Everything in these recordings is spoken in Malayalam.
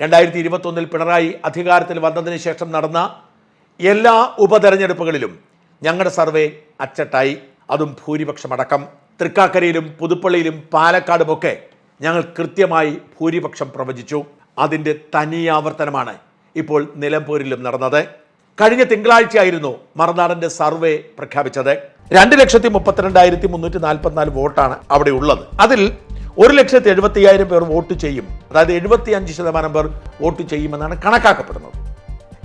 രണ്ടായിരത്തി ഇരുപത്തൊന്നിൽ പിണറായി അധികാരത്തിൽ വന്നതിന് ശേഷം നടന്ന എല്ലാ ഉപതെരഞ്ഞെടുപ്പുകളിലും ഞങ്ങളുടെ സർവേ അച്ചട്ടായി. അതും ഭൂരിപക്ഷമടക്കം. തൃക്കാക്കരയിലും പുതുപ്പള്ളിയിലും പാലക്കാടുമൊക്കെ ഞങ്ങൾ കൃത്യമായി ഭൂരിപക്ഷം പ്രവചിച്ചു. അതിന്റെ തനിയാവർത്തനമാണ് ഇപ്പോൾ നിലമ്പൂരിലും നടന്നത്. കഴിഞ്ഞ തിങ്കളാഴ്ചയായിരുന്നു മറുനാടന്റെ സർവേ പ്രഖ്യാപിച്ചത്. രണ്ട് ലക്ഷത്തി മുപ്പത്തിരണ്ടായിരത്തി മുന്നൂറ്റി നാൽപ്പത്തിനാല് വോട്ടാണ് അവിടെ ഉള്ളത്. അതിൽ ഒരു ലക്ഷത്തി എഴുപത്തി അയ്യായിരം പേർ വോട്ട് ചെയ്യും. അതായത് എഴുപത്തി അഞ്ച് ശതമാനം പേർ വോട്ട് ചെയ്യുമെന്നാണ് കണക്കാക്കപ്പെടുന്നത്.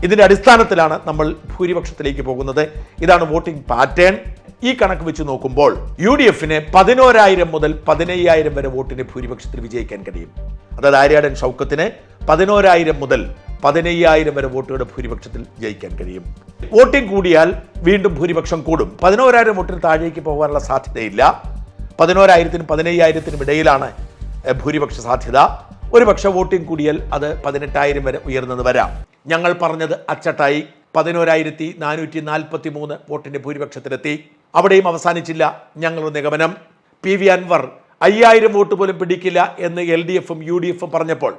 ഇതിന്റെ അടിസ്ഥാനത്തിലാണ് നമ്മൾ ഭൂരിപക്ഷത്തിലേക്ക് പോകുന്നത്. ഇതാണ് വോട്ടിംഗ് പാറ്റേൺ. ഈ കണക്ക് വെച്ച് നോക്കുമ്പോൾ യു ഡി എഫിന് പതിനോരായിരം മുതൽ പതിനയ്യായിരം വരെ വോട്ടിന് ഭൂരിപക്ഷത്തിൽ വിജയിക്കാൻ കഴിയും. അതായത് ആര്യാടൻ ഷൗക്കത്തിന് പതിനോരായിരം മുതൽ പതിനയ്യായിരം വരെ വോട്ടുകളുടെ ഭൂരിപക്ഷത്തിൽ ജയിക്കാൻ കഴിയും. വോട്ടിംഗ് കൂടിയാൽ വീണ്ടും ഭൂരിപക്ഷം കൂടും. പതിനോരായിരം വോട്ടിന് താഴേക്ക് പോകാനുള്ള സാധ്യതയില്ല. പതിനോരായിരത്തിനും പതിനയ്യായിരത്തിനും ഇടയിലാണ് ഭൂരിപക്ഷ സാധ്യത. ഒരു പക്ഷെ വോട്ടിംഗ് കൂടിയാൽ അത് പതിനെട്ടായിരം വരെ ഉയർന്നത് വരാം. ഞങ്ങൾ പറഞ്ഞത് അച്ചട്ടായി. പതിനോരായിരത്തി നാനൂറ്റി നാൽപ്പത്തി മൂന്ന് വോട്ടിന്റെ ഭൂരിപക്ഷത്തിലെത്തി. അവിടെയും അവസാനിച്ചില്ല ഞങ്ങളുടെ നിഗമനം. പി വി അൻവർ അയ്യായിരം വോട്ട് പോലും പിടിക്കില്ല എന്ന് എൽ ഡി എഫും യു ഡി എഫും പറഞ്ഞപ്പോൾ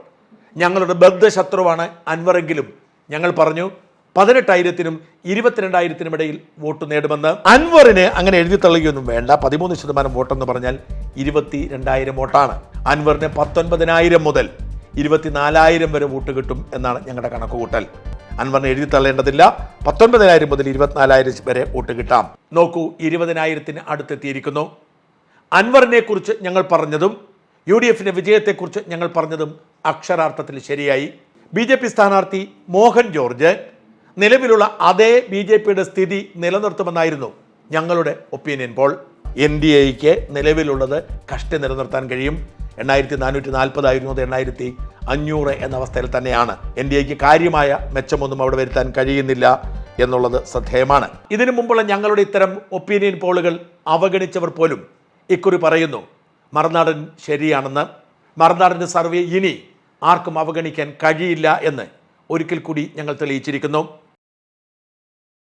ഞങ്ങളുടെ ബദ്ധശത്രുവാണ് അൻവറെങ്കിലും. ഞങ്ങൾ പറഞ്ഞു പതിനെട്ടായിരത്തിനും ഇരുപത്തിരണ്ടായിരത്തിനും ഇടയിൽ വോട്ട് നേടുമെന്ന് അൻവറിന് അങ്ങനെ എഴുതി തള്ളുകയൊന്നും വേണ്ട. പതിമൂന്ന് ശതമാനം വോട്ടെന്ന് പറഞ്ഞാൽ ഇരുപത്തി രണ്ടായിരം വോട്ടാണ്. അൻവറിന് പത്തൊൻപതിനായിരം മുതൽ ഇരുപത്തിനാലായിരം വരെ വോട്ട് കിട്ടും എന്നാണ് ഞങ്ങളുടെ കണക്കുകൂട്ടൽ. അൻവറിനെ എഴുതി തള്ളേണ്ടതില്ല. പത്തൊൻപതിനായിരം മുതൽ ഇരുപത്തിനാലായിരം വരെ വോട്ട് കിട്ടാം. നോക്കൂ ഇരുപതിനായിരത്തിന് അടുത്തെത്തിയിരിക്കുന്നു. അൻവറിനെ കുറിച്ച് ഞങ്ങൾ പറഞ്ഞതും യു ഡി എഫിന്റെ വിജയത്തെക്കുറിച്ച് ഞങ്ങൾ പറഞ്ഞതും അക്ഷരാർത്ഥത്തിൽ ശരിയായി. ബി ജെ പി സ്ഥാനാർത്ഥി മോഹൻ ജോർജ് നിലവിലുള്ള അതേ ബി ജെ പിയുടെ സ്ഥിതി നിലനിർത്തുമെന്നായിരുന്നു ഞങ്ങളുടെ ഒപ്പീനിയൻ പോൾ. എൻ ഡി എക്ക് നിലവിലുള്ളത് കഷ്ടി നിലനിർത്താൻ കഴിയും. എണ്ണായിരത്തി നാനൂറ്റി നാൽപ്പതായിരുന്നു അത്. എണ്ണായിരത്തി അഞ്ഞൂറ് എന്ന അവസ്ഥയിൽ തന്നെയാണ് എൻ ഡി എക്ക് കാര്യമായ മെച്ചമൊന്നും അവിടെ വരുത്താൻ കഴിയുന്നില്ല എന്നുള്ളത് ശ്രദ്ധേയമാണ്. ഇതിനു മുമ്പുള്ള ഞങ്ങളുടെ ഇത്തരം ഒപ്പീനിയൻ പോളുകൾ അവഗണിച്ചവർ പോലും ഇക്കുറി പറയുന്നു മറുനാടൻ ശരിയാണെന്ന്. മറുനാടന്റെ സർവേ ഇനി ആർക്കും അവഗണിക്കാൻ കഴിയില്ല എന്ന് ഒരിക്കൽ കൂടി ഞങ്ങൾ തെളിയിച്ചിരിക്കുന്നു.